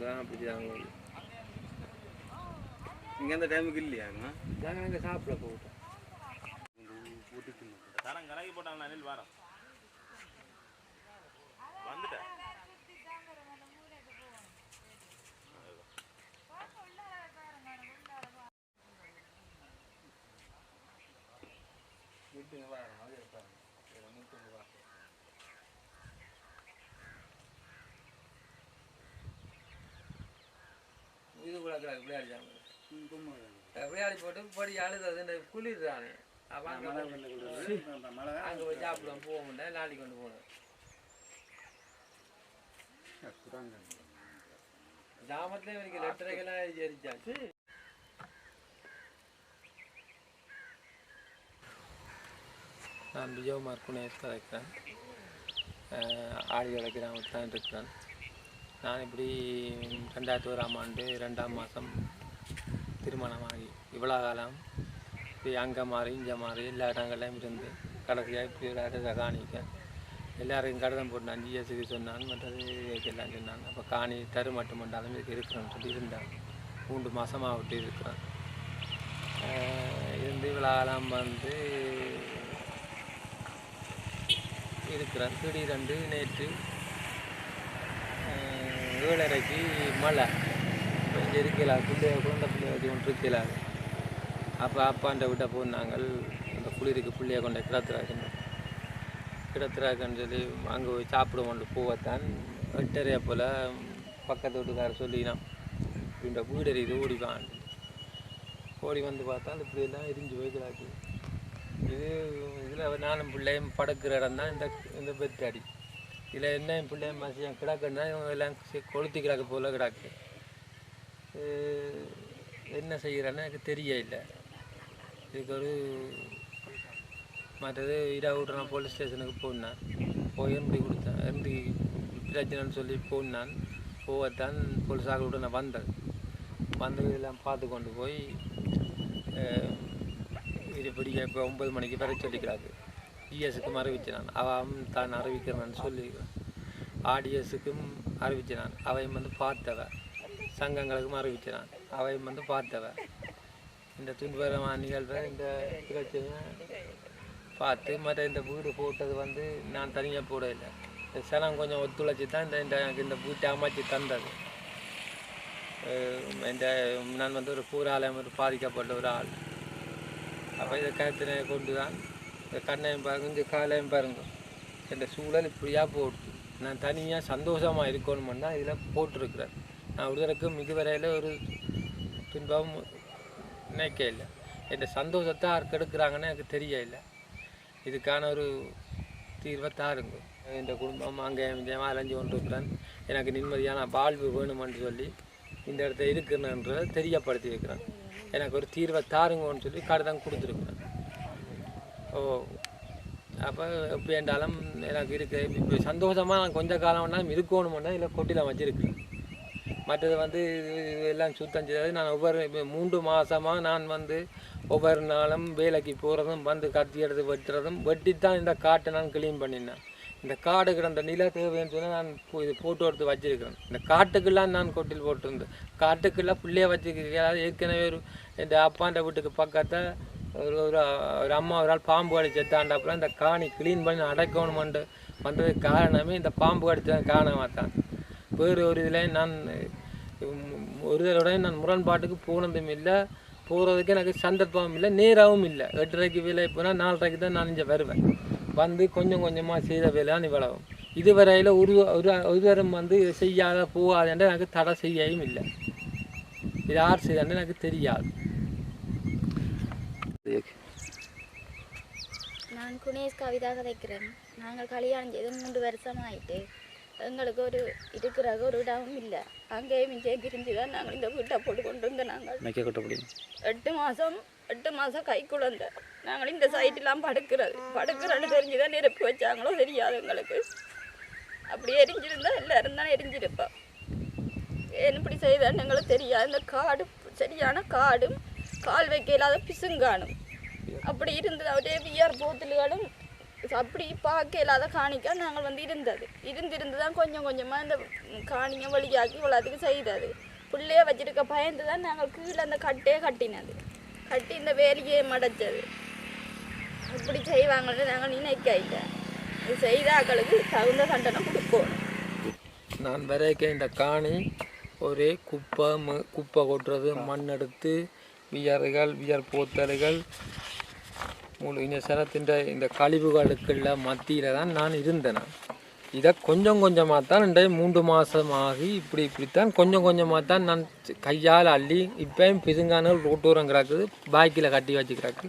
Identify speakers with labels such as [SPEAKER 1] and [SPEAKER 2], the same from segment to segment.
[SPEAKER 1] வந்து அப்படி தாங்க
[SPEAKER 2] இங்கே அந்த டைமுக்கு இல்லையாங்கண்ணா
[SPEAKER 1] நாங்கள் சாப்பிட போட்டோம்
[SPEAKER 3] தரம் கலக்கி போட்டாங்க அனில் வாரம் வந்துட்டேன்
[SPEAKER 1] கிடக்கு விளையாடிச்சாங்க விளையாடி. போட்டு படி அழுது குளிர்றானே. அப்போ அங்கே அங்கே போய் சாப்பிடுவோம் போக முடியாது நாளைக்கு கொண்டு போகணும் கிராமத்துல இவனுக்கு லெட்டரைக்கெல்லாம் எழுதி எரிச்சாச்சு நான் விஜயகுமார் குணேஷ் கலைக்கிறேன் ஆடியோட கிராமத்தில் இருக்கிறேன். நான் இப்படி ரெண்டாயிரத்தி ஓராம் ஆண்டு ரெண்டாம் மாதம் திருமணமாகி இவ்வளோ காலம் இப்படி அங்கே மாறி இங்கே மாறி எல்லா இடங்கள்லையும் இருந்து கடைசியாக இப்படி ஒரு இடத்தை காணிக்கேன் எல்லாருக்கும் கடிதம் போட்டு நான் ஜிஎஸ்க்கு சொன்னான் மற்றது எல்லாம் சொன்னாங்க அப்போ காணி தரு மட்டும் பண்ணாலும் இதுக்கு இருக்கிறேன்னு சொல்லி இருந்தாங்க மூன்று மாதமாக விட்டு இருக்கிறேன். இருந்து இவ்வளோ காலம் வந்து இருக்கிறேன். திடீரென்று நேற்று ஏழரைக்கு மழை. இப்போ இங்கே இருக்கல பிள்ளைய குழந்தை பிள்ளைய வச்சு கொண்டு அப்போ அப்பாண்ட விட்ட போனாங்க அந்த குளிருக்கு பிள்ளையை கொண்டு கிடத்துறாக்குன்னு கிடத்துறாக்கன்னு சொல்லி அங்கே போய் சாப்பிடுவோண்டு போவத்தான் எட்டரையை போல் பக்கத்து வீட்டுக்காரர் சொல்லினான் இந்த வீடு எரியுது ஓடிவான் ஓடி வந்து பார்த்தா அது இப்படியெல்லாம் எரிஞ்சு போய் இது இதில் நானும் பிள்ளையும் படக்கிற இடம் தான் இந்த இந்த பெத்தடி இதில் என்ன என் பிள்ளையும் மசியம் கிடக்குன்னா இவங்க எல்லாம் கொளுத்தி கிடக்கு போல கிடக்கு. என்ன செய்கிறேன்னு எனக்கு தெரிய இல்லை இதுக்கு ஒரு மற்றது இரவு விட்டு நான் போலீஸ் ஸ்டேஷனுக்கு போனேன் போய் எம்பி கொடுத்தேன் எம்பி பிரச்சனைன்னு சொல்லி போனான் போகத்தான் போலீஸாக விட்டு நான் வந்தேன் வந்து இதெல்லாம் பார்த்து கொண்டு போய் இது பிடிக்க இப்போ ஒம்பது மணிக்கு வர சொல்லிக்கிறாங்க இஎஸ்க்கு அறிவிச்சு நான் அவன் தான் அறிவிக்கிறேன்னு சொல்லி ஆடியஸுக்கும் அறிவிச்சு நான் அவையும் வந்து பார்த்தவ. சங்கங்களுக்கும் அறிவிச்சு நான் அவையும் வந்து பார்த்தவ. இந்த துன்பகரமான நிகழ்வை இந்த பிரச்சனையை பார்த்து மற்ற இந்த வீடு போட்டது வந்து நான் தனியாக போடவில்லை இந்த சனம் கொஞ்சம் ஒத்துழைச்சி தான் இந்த இந்த எனக்கு இந்த வீட்டை அமைச்சு தந்தது. இந்த நான் வந்து ஒரு பூராலயம் ஒரு பாதிக்கப்பட்ட ஒரு ஆள். அப்போ இதை கருத்தினை கொண்டு தான் இந்த கண்ணையும் பாருங்க இந்த காலையும் பாருங்க. இந்த சூழல் இப்படியாக போட்டு நான் தனியாக சந்தோஷமாக இருக்கணும்னு தான் இதில் போட்டிருக்கிறார். நான் ஒருத்தருக்கும் இதுவரையில் ஒரு துன்பம் நினைக்க இல்லை இந்த சந்தோஷத்தை யார் கெடுக்கிறாங்கன்னு எனக்கு தெரிய இல்லை இதுக்கான ஒரு தீர்வை தாருங்க. இந்த குடும்பம் அங்கே இங்கே அலைஞ்சு கொண்டிருக்கிறேன். எனக்கு நிம்மதியான வாழ்வு வேணுமென்று சொல்லி இந்த இடத்துல இருக்கிறேன்ன்றதை தெரியப்படுத்தி இருக்கிறேன். எனக்கு ஒரு தீர்வை தாருங்கன்னு சொல்லி கடிதம் கொடுத்துருக்குறேன். ஓ அப்போ எப்படி என்றாலும் எனக்கு இருக்குது இப்போ சந்தோஷமாக நான் கொஞ்சம் காலம் வேணாலும் இருக்கணும்னா இல்லை கொட்டிலாம் வச்சுருக்கேன் மற்றது வந்து இது எல்லாம் சுத்தம் செய்யாது நான் ஒவ்வொரு மூன்று மாதமாக நான் வந்து ஒவ்வொரு நாளும் வேலைக்கு போகிறதும் வந்து கத்தி எடுத்து வெட்டுறதும் வெட்டித்தான் இந்த காட்டை நான் க்ளீன் பண்ணினேன். இந்த காடு கிடந்த நில தேவைன்னு நான் இது ஃபோட்டோ எடுத்து வச்சிருக்கிறேன். இந்த காட்டுக்கெல்லாம் நான் கொட்டில் போட்டிருந்தேன். காட்டுக்கெல்லாம் பிள்ளைய வச்சுருக்கேன் ஏற்கனவே ஒரு இந்த அப்பாண்ட வீட்டுக்கு பக்கத்தில் ஒரு ஒரு ஒரு அம்மா ஒரு ஆள் பாம்பு கடிச்சு செத்தாண்டாப்புல இந்த காணி க்ளீன் பண்ணி அடைக்கணுமெண்டு வந்ததுக்கு காரணமே இந்த பாம்பு கடிச்ச காரணமாக தான் வேறு ஒரு இதில் நான் ஒரு தடவை நான் முரண்பாட்டுக்கு போனதும் இல்லை. போகிறதுக்கு எனக்கு சந்தர்ப்பமும் இல்லை நேராகவும் இல்லை. எட்டரைக்கு வேலை போனால் நாலரைக்கு தான் நான் இங்கே வருவேன். வந்து கொஞ்சம் கொஞ்சமாக செய்த வேலைதான் இவ்வளவும். இதுவரையில் ஒரு ஒரு ஒருவரும் வந்து செய்யாத போகாதுன்ற எனக்கு தடை செய்யவும் இல்லை. இது யார் செய்தான்னு எனக்கு தெரியாது.
[SPEAKER 4] நான் குணேஷ் கவிதா கதைக்கிறேன். நாங்கள் கல்யாணம் செய்து மூன்று வருஷம் ஆயிட்டு எங்களுக்கு ஒரு இருக்கிறது ஒரு இடமும் இல்லை. அங்கேயும் இங்கேயும் பிரிஞ்சு தான் நாங்கள் இந்த வீட்டை போட்டு கொண்டு வந்து நாங்கள் எட்டு மாதம் எட்டு மாதம் கை குழந்தை. நாங்கள் இந்த சைட்டெல்லாம் படுக்கிறது. படுக்கிறன்னு தெரிஞ்சு தான் நெருப்பு வச்சாங்களோ தெரியாது எங்களுக்கு. அப்படி எரிஞ்சிருந்தா எல்லாரும் தான் எரிஞ்சிருப்போம். ஏன் இப்படி செய்தான்னு எங்களுக்கு தெரியாது. இந்த காடு சரியான காடும் கால் வைக்க இல்லாத பிசுங்கானும். அப்படி இருந்தது. அப்படியே விஆர் போத்தில்களும் அப்படி பார்க்க இல்லாத காணிக்கா நாங்கள் வந்து இருந்தது. இருந்திருந்து தான் கொஞ்சம் கொஞ்சமாக இந்த காணியை வழியாக்கி இவ்வளோத்துக்கு செய்தது. புள்ளைய வச்சிருக்க பயந்து தான் நாங்கள் கீழே அந்த கட்டையே கட்டினது. கட்டி இந்த வேலியை மடைச்சது. இப்படி செய்வாங்கன்னு நாங்கள் நினைக்க இல்லை இது செய்தாக்களுக்கு தகுந்த சண்டனம் கொடுக்கணும்
[SPEAKER 1] நான் வரைக்க இந்த காணி ஒரே குப்பை ம- குப்பை கொட்டுறது மண் எடுத்து வியர்கள் வியர் போத்தல்கள் முழு இந்த சனத்தின் இந்த கழிவுகளுக்குள்ள மத்தியில் தான் நான் இருந்தேன். இதை கொஞ்சம் கொஞ்சமாக தான் இந்த மூன்று மாதம் ஆகி இப்படி இப்படித்தான் கொஞ்சம் கொஞ்சமாக தான் நான் கையால் அள்ளி இப்போயும் பிசுங்கானல் ரோட்டோரம் கிடக்குது பாய்க்கில் கட்டி வச்சு கிடக்கு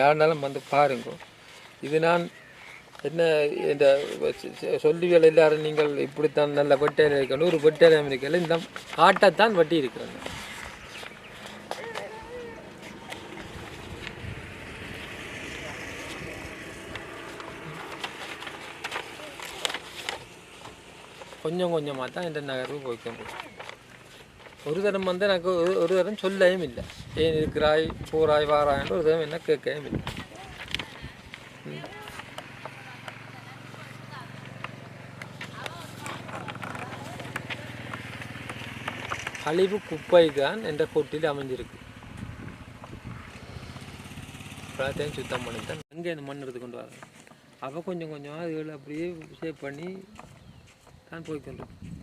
[SPEAKER 1] யாருனாலும் வந்து பாருங்க. இது நான் என்ன இந்த சொல்லிகள் எல்லாரும் நீங்கள் இப்படித்தான் நல்ல வெட்டையில் இருக்கணும் ஒரு வெட்டையில் இருக்கல இந்த காட்டைத்தான் வட்டி இருக்கிறேன் கொஞ்சம் கொஞ்சமாக தான் என் நகர்வு போய்க்கொண்டு ஒரு தரம் வந்து எனக்கு ஒரு ஒரு தரம் சொல்லவும் இல்லை. ஏன் இருக்கிறாய் போறாய் வாராய்ன்ற ஒரு தரம் என்ன கேட்கவும் இல்லை. கழிவு குப்பை தான் என்ற கொட்டில் அமைஞ்சிருக்கு. எல்லாத்தையும் சுத்தம் பண்ணி தான் அங்கே இந்த மண் எடுத்து கொண்டு வராங்க அப்போ கொஞ்சம் கொஞ்சமாக அதுகளை அப்படியே சேவ் பண்ணி தான் போய்க்கொண்டிருக்கு